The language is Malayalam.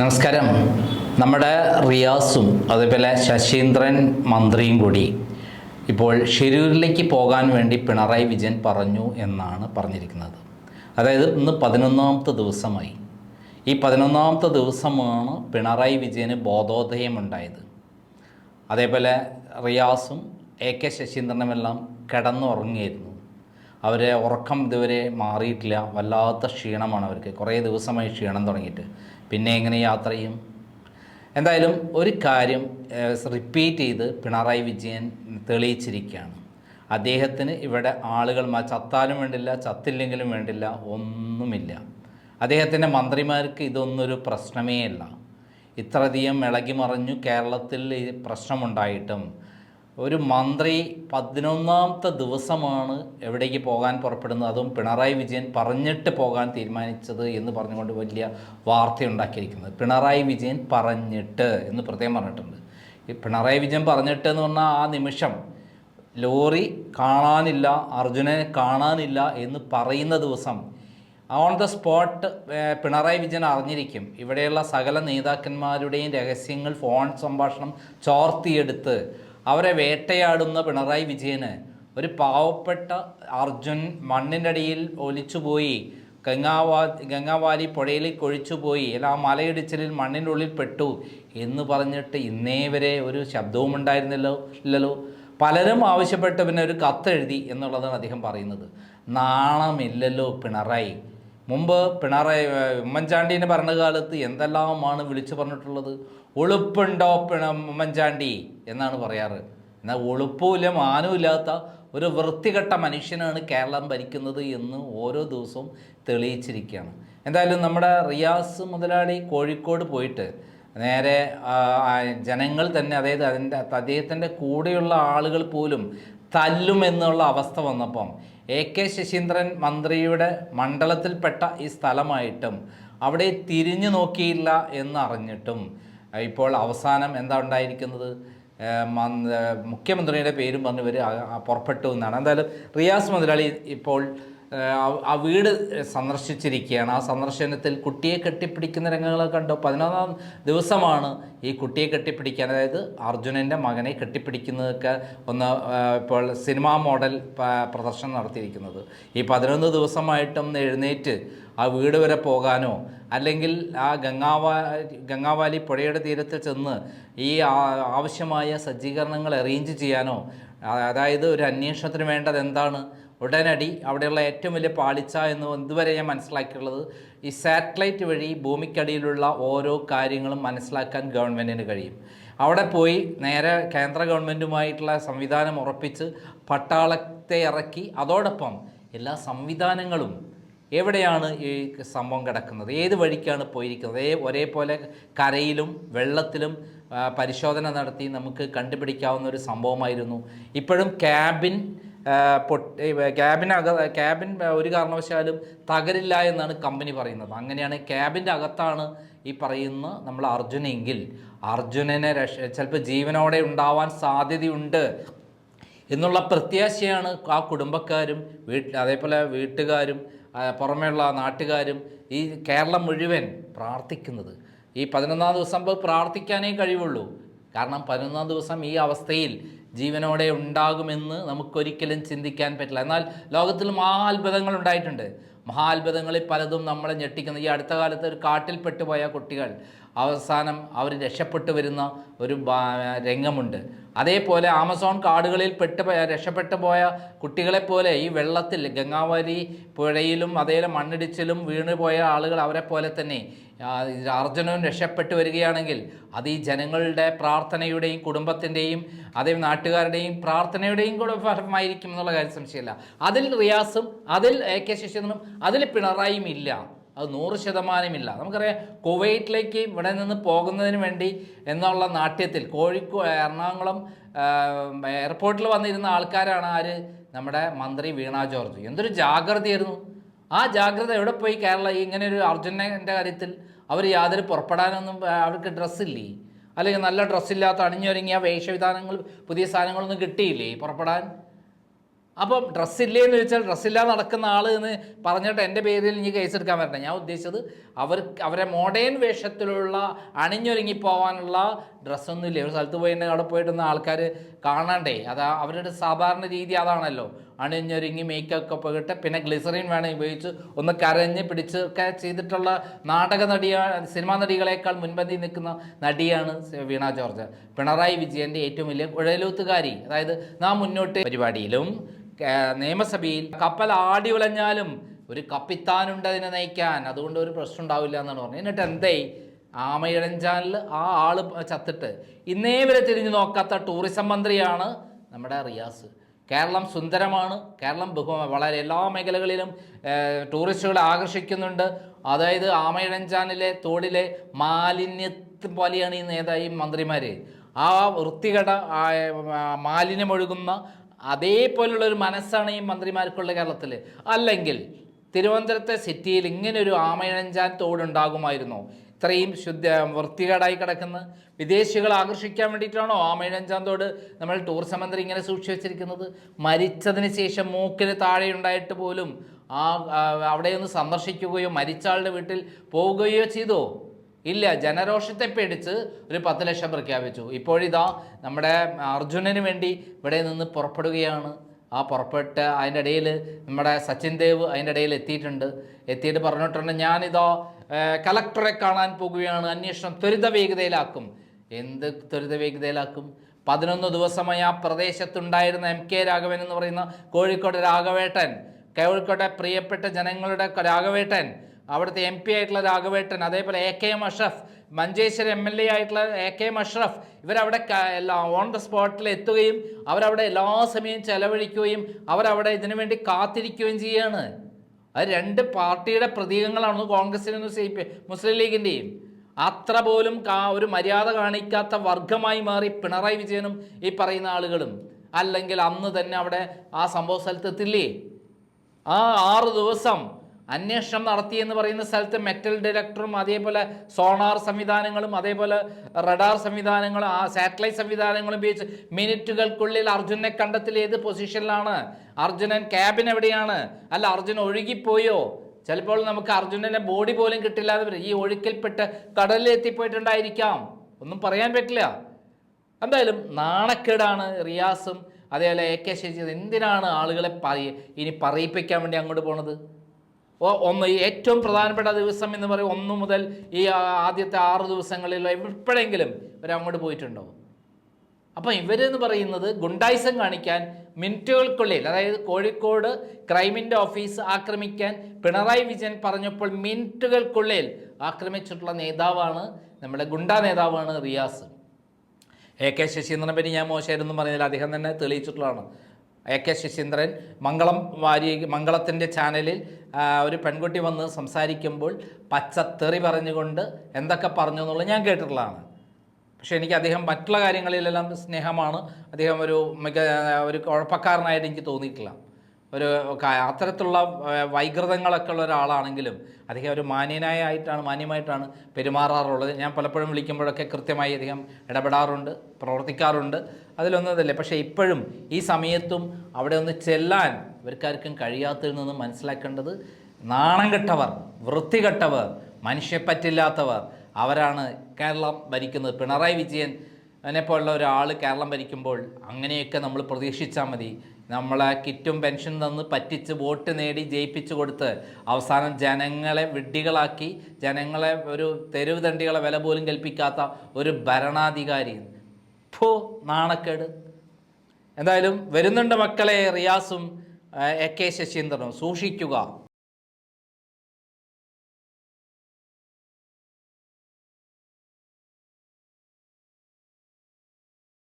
നമസ്കാരം. നമ്മുടെ റിയാസും അതേപോലെ ശശീന്ദ്രൻ മന്ത്രിയും കൂടി ഇപ്പോൾ ഷിരൂരിലേക്ക് പോകാൻ വേണ്ടി പിണറായി വിജയൻ പറഞ്ഞു എന്നാണ് പറഞ്ഞിരിക്കുന്നത്. അതായത് ഇന്ന് പതിനൊന്നാമത്തെ ദിവസമായി. ഈ പതിനൊന്നാമത്തെ ദിവസമാണ് പിണറായി വിജയന് ബോധോദയമുണ്ടായത്. അതേപോലെ റിയാസും എ കെ ശശീന്ദ്രനുമെല്ലാം കിടന്നുറങ്ങിയിരുന്നു. അവരെ ഉറക്കം ഇതുവരെ മാറിയിട്ടില്ല. വല്ലാത്ത ക്ഷീണമാണ് അവർക്ക്. കുറേ ദിവസമായി ക്ഷീണം തുടങ്ങിയിട്ട്. പിന്നെ എങ്ങനെ യാത്ര ചെയ്യും? എന്തായാലും ഒരു കാര്യം റിപ്പീറ്റ് ചെയ്ത് പിണറായി വിജയൻ തെളിയിച്ചിരിക്കുകയാണ്. അദ്ദേഹത്തിന് ഇവിടെ ആളുകൾ ചത്താലും വേണ്ടില്ല ചത്തില്ലെങ്കിലും വേണ്ടില്ല ഒന്നുമില്ല. അദ്ദേഹത്തിന്റെ മന്ത്രിമാർക്ക് ഇതൊന്നൊരു പ്രശ്നമേ അല്ല. ഇത്രയധികം ഇളകി മറിഞ്ഞു കേരളത്തിൽ പ്രശ്നമുണ്ടായിട്ടും ഒരു മന്ത്രി പതിനൊന്നാമത്തെ ദിവസമാണ് എവിടേക്ക് പോകാൻ പുറപ്പെടുന്നത്. അതും പിണറായി വിജയൻ പറഞ്ഞിട്ട് പോകാൻ തീരുമാനിച്ചത് എന്ന് പറഞ്ഞുകൊണ്ട് വലിയ വാർത്തയുണ്ടാക്കിയിരിക്കുന്നത്. പിണറായി വിജയൻ പറഞ്ഞിട്ട് എന്ന് പ്രത്യേകം പറഞ്ഞിട്ടുണ്ട്. ഈ പിണറായി വിജയൻ പറഞ്ഞിട്ട് എന്ന് പറഞ്ഞാൽ ആ നിമിഷം ലോറി കാണാനില്ല അർജുനനെ കാണാനില്ല എന്ന് പറയുന്ന ദിവസം on the spot Pinarayi Vijayan അറിഞ്ഞിരിക്കും. ഇവിടെയുള്ള സകല നേതാക്കന്മാരുടെയും രഹസ്യങ്ങൾ ഫോൺ സംഭാഷണം ചോർത്തിയെടുത്ത് അവരെ വേട്ടയാടുന്ന പിണറായി വിജയന് ഒരു പാവപ്പെട്ട അർജുൻ മണ്ണിന്റെ അടിയിൽ ഒലിച്ചുപോയി ഗംഗാവാ ഗംഗാവാലി പുഴയിലേക്ക് ഒഴിച്ചുപോയി ആ മലയിടിച്ചിലിൽ മണ്ണിന്റെ ഉള്ളിൽ പെട്ടു എന്ന് പറഞ്ഞിട്ട് ഇന്നേ വരെ ഒരു ശബ്ദവും ഉണ്ടായിരുന്നില്ലോ ഇല്ലല്ലോ. പലരും ആവശ്യപ്പെട്ട് പിന്നെ ഒരു കത്തെഴുതി എന്നുള്ളതാണ് അദ്ദേഹം പറയുന്നത്. നാണമില്ലല്ലോ പിണറായി. മുമ്പ് പിണറായി ഉമ്മൻചാണ്ടീന്റെ ഭരണകാലത്ത് എന്തെല്ലാമാണ് വിളിച്ചു പറഞ്ഞിട്ടുള്ളത്? ഒളുപ്പുണ്ടോ പിണ ഉമ്മൻചാണ്ടി? എന്നാണ് പറയാറ്. എന്നാൽ ഒളുപ്പുമില്ല മാനവുമില്ലാത്ത ഒരു വൃത്തികെട്ട മനുഷ്യനാണ് കേരളം ഭരിക്കുന്നത് എന്ന് ഓരോ ദിവസവും തെളിയിച്ചിരിക്കുകയാണ്. എന്തായാലും നമ്മുടെ റിയാസ് മുതലാളി കോഴിക്കോട് പോയിട്ട് നേരെ ജനങ്ങൾ തന്നെ അതായത് അതിന്റെ അദ്ദേഹത്തിന്റെ കൂടെയുള്ള ആളുകൾ പോലും തല്ലുമെന്നുള്ള അവസ്ഥ വന്നപ്പം എ കെ ശശീന്ദ്രൻ മന്ത്രിയുടെ മണ്ഡലത്തിൽപ്പെട്ട ഈ സ്ഥലമായിട്ടും അവിടെ തിരിഞ്ഞു നോക്കിയില്ല എന്നറിഞ്ഞിട്ടും ഇപ്പോൾ അവസാനം എന്താ ഉണ്ടായിരിക്കുന്നത്? മുഖ്യമന്ത്രിയുടെ പേരും പറഞ്ഞ് ഇവർ പുറപ്പെട്ടു എന്നാണ്. എന്തായാലും റിയാസ് മുതലാളി ഇപ്പോൾ ആ- വീട് സന്ദർശിച്ചിരിക്കുകയാണ്. ആ സന്ദർശനത്തിൽ കുട്ടിയെ കെട്ടിപ്പിടിക്കുന്ന രംഗങ്ങളൊക്കെ കണ്ടു. പതിനൊന്നാം ദിവസമാണ് ഈ കുട്ടിയെ കെട്ടിപ്പിടിക്കാൻ. അതായത് അർജുനന്റെ മകനെ കെട്ടിപ്പിടിക്കുന്നതൊക്കെ ഒന്ന് ഇപ്പോൾ സിനിമാ മോഡൽ പ്രദർശനം നടത്തിയിരിക്കുന്നത്. ഈ പതിനൊന്ന് ദിവസമായിട്ടും എഴുന്നേറ്റ് ആ വീട് വരെ പോകാനോ അല്ലെങ്കിൽ ആ ഗംഗാവാ ഗംഗാവാലി പുഴയുടെ തീരത്ത് ചെന്ന് ഈ ആവശ്യമായ സജ്ജീകരണങ്ങൾ അറേഞ്ച് ചെയ്യാനോ അതായത് ഒരു അന്വേഷണത്തിന് വേണ്ടത് എന്താണ്? ഉടനടി അവിടെയുള്ള ഏറ്റവും വലിയ പാളിച്ച എന്ന് ഇതുവരെ ഞാൻ മനസ്സിലാക്കിയുള്ളത് ഈ സാറ്റലൈറ്റ് വഴി ഭൂമിക്കടിയിലുള്ള ഓരോ കാര്യങ്ങളും മനസ്സിലാക്കാൻ ഗവൺമെന്റിന് കഴിയും. അവിടെ പോയി നേരെ കേന്ദ്ര ഗവൺമെന്റുമായിട്ടുള്ള സംവിധാനം ഉറപ്പിച്ച് പട്ടാളത്തെ ഇറക്കി. അതോടൊപ്പം എല്ലാ സംവിധാനങ്ങളും എവിടെയാണ് ഈ സംഭവം കിടക്കുന്നത്? ഏത് വഴിക്കാണ് പോയിരിക്കുന്നത്? ഏ ഒരേപോലെ കരയിലും വെള്ളത്തിലും പരിശോധന നടത്തി നമുക്ക് കണ്ടുപിടിക്കാവുന്ന ഒരു സംഭവമായിരുന്നു. ഇപ്പോഴും ക്യാബിൻ പൊട്ട് ക്യാബിനക ക്യാബിൻ ഒരു കാരണവശാലും തകരില്ല എന്നാണ് കമ്പനി പറയുന്നത്. അങ്ങനെയാണ് ക്യാബിന്റെ അകത്താണ് ഈ പറയുന്ന നമ്മൾ അർജുനെങ്കിൽ അർജുനനെ രക്ഷ ചിലപ്പോൾ ജീവനോടെ ഉണ്ടാവാൻ സാധ്യതയുണ്ട് എന്നുള്ള പ്രത്യാശയാണ് ആ കുടുംബക്കാരും വീട്ട് അതേപോലെ വീട്ടുകാരും പുറമെയുള്ള നാട്ടുകാരും ഈ കേരളം മുഴുവൻ പ്രാർത്ഥിക്കുന്നത്. ഈ പതിനൊന്നാം ദിവസം പ്രാർത്ഥിക്കാനേ കഴിവുള്ളൂ. കാരണം പതിനൊന്നാം ദിവസം ഈ അവസ്ഥയിൽ ജീവനോടെ ഉണ്ടാകുമെന്ന് നമുക്കൊരിക്കലും ചിന്തിക്കാൻ പറ്റില്ല. എന്നാൽ ലോകത്തിൽ മഹാത്ഭുതങ്ങൾ ഉണ്ടായിട്ടുണ്ട്. മഹാത്ഭുതങ്ങളിൽ പലതും നമ്മളെ ഞെട്ടിക്കുന്ന. ഈ അടുത്ത കാലത്ത് ഒരു കാട്ടിൽ പെട്ടുപോയ കുട്ടികൾ അവസാനം അവർ രക്ഷപ്പെട്ടു വരുന്ന ഒരു രംഗമുണ്ട്. അതേപോലെ ആമസോൺ കാടുകളിൽ പെട്ട് രക്ഷപ്പെട്ടു പോയ കുട്ടികളെപ്പോലെ ഈ വെള്ളത്തിൽ ഗംഗാവരി പുഴയിലും അതേപോലെ മണ്ണിടിച്ചിലും വീണു പോയ ആളുകൾ അവരെ പോലെ തന്നെ അർജുനവും രക്ഷപ്പെട്ടു വരികയാണെങ്കിൽ അത് ഈ ജനങ്ങളുടെ പ്രാർത്ഥനയുടെയും കുടുംബത്തിന്റെയും അതേ നാട്ടുകാരുടെയും പ്രാർത്ഥനയുടെയും കൂടെ ഫലമായിരിക്കും എന്നുള്ള കാര്യം സംശയമില്ല. അതിൽ റിയാസും അതിൽ എ കെ ശശീന്ദ്രനും അതിൽ പിണറായിയും ഇല്ല. അത് നൂറ് ശതമാനമില്ല. നമുക്കറിയാം കുവൈറ്റിലേക്ക് ഇവിടെ നിന്ന് പോകുന്നതിന് വേണ്ടി എന്നുള്ള നാട്യത്തിൽ കോഴിക്കോ എറണാകുളം എയർപോർട്ടിൽ വന്നിരുന്ന ആൾക്കാരാണ് ആര്? നമ്മുടെ മന്ത്രി വീണ ജോർജ്. എന്തൊരു ജാഗ്രതയായിരുന്നു. ആ ജാഗ്രത എവിടെ പോയി കേരള? ഇങ്ങനെ ഒരു അർജുനന്റെ കാര്യത്തിൽ അവർ യാതൊരു പുറപ്പെടാനൊന്നും അവർക്ക് ഡ്രസ്സില്ലേ അല്ലെങ്കിൽ നല്ല ഡ്രസ്സില്ലാത്ത അണിഞ്ഞൊരുങ്ങിയ വേഷവിധാനങ്ങൾ പുതിയ സാധനങ്ങളൊന്നും കിട്ടിയില്ലേ പുറപ്പെടാൻ? അപ്പം ഡ്രസ്സില്ലേ എന്ന് ചോദിച്ചാൽ ഡ്രസ്സില്ലാതെ നടക്കുന്ന ആൾ എന്ന് പറഞ്ഞിട്ട് എന്റെ പേരിൽ ഇനി കേസ് എടുക്കാൻ വരട്ടെ ഞാൻ ഉദ്ദേശിച്ചത് അവർ അവരെ മോഡേൺ വേഷത്തിലുള്ള അണിഞ്ഞൊരുങ്ങി പോകാനുള്ള ഡ്രസ്സൊന്നും ഇല്ല ഒരു സ്ഥലത്ത് പോയി തന്നെ അവിടെ പോയിട്ടൊന്ന് ആൾക്കാർ കാണണ്ടേ? അത് അവരുടെ സാധാരണ രീതി അതാണല്ലോ. അണിഞ്ഞൊരുങ്ങി മേക്കൊക്കെ പോയിട്ട് പിന്നെ ഗ്ലിസറിൻ വേണം ഉപയോഗിച്ച് ഒന്ന് കരഞ്ഞ് പിടിച്ചൊക്കെ ചെയ്തിട്ടുള്ള നാടക നടിയ സിനിമാ നടികളെക്കാൾ മുൻപന്തി നിൽക്കുന്ന നടിയാണ് വീണ ജോർജ്. പിണറായി വിജയന്റെ ഏറ്റവും വലിയ ഉഴലൂത്തുകാരി അതായത് നാം മുന്നോട്ട് പരിപാടിയിലും നിയമസഭയിൽ കപ്പൽ ആടി ഉലഞ്ഞാലും ഒരു കപ്പിത്താനുണ്ട് അതിനെ നയിക്കാൻ. അതുകൊണ്ട് ഒരു പ്രശ്നം ഉണ്ടാവില്ല എന്നാണ് പറഞ്ഞത്. എന്നിട്ട് എന്തേ? ആമയിഴഞ്ചാലിൽ ആ ആൾ ചത്തിട്ട്. ഇന്നേ വരെ തിരിഞ്ഞു നോക്കാത്ത ടൂറിസം മന്ത്രിയാണ് നമ്മുടെ റിയാസ്. കേരളം സുന്ദരമാണ് കേരളം ബഹു വളരെ എല്ലാ മേഖലകളിലും ടൂറിസ്റ്റുകളെ ആകർഷിക്കുന്നുണ്ട്. അതായത് ആമയിഴഞ്ചാനിലെ തോടിലെ മാലിന്യത്തെ പോലെയാണ് ഈ നേതാ ഈ മന്ത്രിമാർ ആ വൃത്തികട മാലിന്യമൊഴുകുന്ന അതേപോലുള്ള ഒരു മനസ്സാണ് ഈ മന്ത്രിമാർക്കുള്ള കേരളത്തിൽ അല്ലെങ്കിൽ തിരുവനന്തപുരത്തെ സിറ്റിയിൽ ഇങ്ങനൊരു ആമയിഴഞ്ചാൻ തോടുണ്ടാകുമായിരുന്നോ. ഇത്രയും ശുദ്ധ വൃത്തികേടായി കിടക്കുന്ന. വിദേശികളെ ആകർഷിക്കാൻ വേണ്ടിയിട്ടാണോ ആ തോട് നമ്മൾ ടൂറിസം മന്ത്രി ഇങ്ങനെ സൂക്ഷിച്ചു വെച്ചിരിക്കുന്നത് മരിച്ചതിന് ശേഷം മൂക്കിന് താഴെ ഉണ്ടായിട്ട് പോലും ആ അവിടെയൊന്ന് സന്ദർശിക്കുകയോ മരിച്ച ആളുടെ വീട്ടിൽ പോവുകയോ ചെയ്തോ? ഇല്ല ജനരോഷത്തെ പേടിച്ച് ഒരു പത്ത് ലക്ഷം പ്രഖ്യാപിച്ചു. ഇപ്പോഴിതാ നമ്മുടെ അർജുനന് വേണ്ടി ഇവിടെ നിന്ന് പുറപ്പെടുകയാണ്. ആ പുറപ്പെട്ട് അതിന്റെ ഇടയിൽ നമ്മുടെ സച്ചിൻ ദേവ് അതിന്റെ ഇടയിൽ എത്തിയിട്ടുണ്ട്. എത്തിയിട്ട് പറഞ്ഞിട്ടുണ്ട് ഞാനിതാ കലക്ടറെ കാണാൻ പോകുകയാണ്. അന്വേഷണം ത്വരിത വേഗതയിലാക്കും. എന്ത് ത്വരിത വേഗതയിലാക്കും? പതിനൊന്ന് ദിവസമായി ആ പ്രദേശത്തുണ്ടായിരുന്ന എം കെ രാഘവൻ എന്ന് പറയുന്ന കോഴിക്കോട് രാഘവേട്ടൻ കോഴിക്കോട്ടെ പ്രിയപ്പെട്ട ജനങ്ങളുടെ രാഘവേട്ടൻ അവിടുത്തെ എം പി ആയിട്ടുള്ള രാഘവേട്ടൻ അതേപോലെ A K M Ashraf Manjeshwaram M L A ആയിട്ടുള്ള എ കെ എം അഷ്റഫ് ഇവരവിടെ ഓൺ ദ സ്പോട്ടിൽ എത്തുകയും അവരവിടെ എല്ലാ സമയവും ചെലവഴിക്കുകയും അവരവിടെ ഇതിനു വേണ്ടി കാത്തിരിക്കുകയും ചെയ്യാണ്. അത് രണ്ട് പാർട്ടിയുടെ പ്രതീകങ്ങളാണ് കോൺഗ്രസിനും സി പി മുസ്ലിം ലീഗിന്റെയും അത്ര പോലും കാ- ഒരു മര്യാദ കാണിക്കാത്ത വർഗമായി മാറി പിണറായി വിജയനും ഈ പറയുന്ന ആളുകളും. അല്ലെങ്കിൽ അന്ന് തന്നെ അവിടെ ആ സംഭവ സ്ഥലത്ത് എത്തില്ലേ? ആ ആറ് ദിവസം അന്വേഷണം നടത്തിയെന്ന് പറയുന്ന സ്ഥലത്ത് മെറ്റൽ ഡിറ്റക്ടറും അതേപോലെ സോണാർ സംവിധാനങ്ങളും അതേപോലെ റഡാർ സംവിധാനങ്ങളും ആ സാറ്റലൈറ്റ് സംവിധാനങ്ങളും ഉപയോഗിച്ച് മിനിറ്റുകൾക്കുള്ളിൽ അർജുനെ കണ്ടെത്തിൽ ഏത് പൊസിഷനിലാണ് അർജുനൻ ക്യാബിൻ എവിടെയാണ്? അല്ല അർജുൻ ഒഴുകിപ്പോയോ? ചിലപ്പോൾ നമുക്ക് അർജുനന്റെ ബോഡി പോലും കിട്ടില്ലാതെ വരും. ഈ ഒഴുക്കിൽപ്പെട്ട് കടലിൽ എത്തിപ്പോയിട്ടുണ്ടായിരിക്കാം ഒന്നും പറയാൻ പറ്റില്ല. എന്തായാലും നാണക്കേടാണ് റിയാസും അതേപോലെ എ കെ ശശി എന്തിനാണ് ആളുകളെ പറയ ഇനി പറയിപ്പിക്കാൻ വേണ്ടി അങ്ങോട്ട് പോണത്? ഒന്ന് ഏറ്റവും പ്രധാനപ്പെട്ട ദിവസം എന്ന് പറയും ഒന്ന് മുതൽ ഈ ആദ്യത്തെ ആറ് ദിവസങ്ങളിൽ എപ്പോഴെങ്കിലും ഇവർ അങ്ങോട്ട് പോയിട്ടുണ്ടോ? അപ്പം ഇവരെന്ന് പറയുന്നത് ഗുണ്ടായിസം കാണിക്കാൻ മിനിറ്റുകൾക്കുള്ളിൽ അതായത് കോഴിക്കോട് ക്രൈമിന്റെ ഓഫീസ് ആക്രമിക്കാൻ പിണറായി വിജയൻ പറഞ്ഞപ്പോൾ മിനിറ്റുകൾക്കുള്ളിൽ ആക്രമിച്ചിട്ടുള്ള നേതാവാണ് നമ്മുടെ ഗുണ്ടാ നേതാവാണ് റിയാസ്. എ കെ ശശീന്ദ്രനെ പറ്റി ഞാൻ മോശമായിരുന്നു പറഞ്ഞതിൽ അദ്ദേഹം തന്നെ തെളിയിച്ചിട്ടുള്ളതാണ്. എ കെ ശശീന്ദ്രൻ മംഗളം വാരി മംഗളത്തിന്റെ ചാനലിൽ ഒരു പെൺകുട്ടി വന്ന് സംസാരിക്കുമ്പോൾ പച്ചത്തെറി പറഞ്ഞുകൊണ്ട് എന്തൊക്കെ പറഞ്ഞു എന്നുള്ളത് ഞാൻ കേട്ടിട്ടുള്ളതാണ്. പക്ഷേ എനിക്ക് അദ്ദേഹം മറ്റുള്ള കാര്യങ്ങളിലെല്ലാം സ്നേഹമാണ്. അദ്ദേഹം ഒരു മിക ഒരു കുഴപ്പക്കാരനായിട്ട് എനിക്ക് തോന്നിയിട്ടില്ല. ഒരു അത്തരത്തിലുള്ള വൈകൃതങ്ങളൊക്കെ ഉള്ള ഒരാളാണെങ്കിലും അദ്ദേഹം ഒരു മാന്യനായ ആയിട്ടാണ് മാന്യമായിട്ടാണ് പെരുമാറാറുള്ളത്. ഞാൻ പലപ്പോഴും വിളിക്കുമ്പോഴൊക്കെ കൃത്യമായി അദ്ദേഹം ഇടപെടാറുണ്ട് പ്രവർത്തിക്കാറുണ്ട്. അതിലൊന്നതല്ലേ പക്ഷേ ഇപ്പോഴും ഈ സമയത്തും അവിടെ ഒന്ന് ചെല്ലാൻ ഇവർക്കാർക്കും കഴിയാത്തതിൽ നിന്ന് മനസ്സിലാക്കേണ്ടത് നാണം കെട്ടവർ വൃത്തികെട്ടവർ മനുഷ്യപ്പറ്റില്ലാത്തവർ അവരാണ് കേരളം ഭരിക്കുന്നത്. പിണറായി വിജയൻ അതിനെപ്പോലുള്ള ഒരാൾ കേരളം ഭരിക്കുമ്പോൾ അങ്ങനെയൊക്കെ നമ്മൾ പ്രതീക്ഷിച്ചാൽ മതി. നമ്മളെ കിറ്റും പെൻഷൻ തന്ന് പറ്റിച്ച് വോട്ട് നേടി ജയിപ്പിച്ചു കൊടുത്ത് അവസാനം ജനങ്ങളെ വിഡ്ഢികളാക്കി ജനങ്ങളെ ഒരു തെരുവ് തണ്ടികളെ വില പോലും കൽപ്പിക്കാത്ത ഒരു ഭരണാധികാരി. ഫോ നാണക്കേട്. എന്തായാലും വരുന്നുണ്ട് മക്കളെ റിയാസും എ കെ ശശീന്ദ്രനും. സൂക്ഷിക്കുക.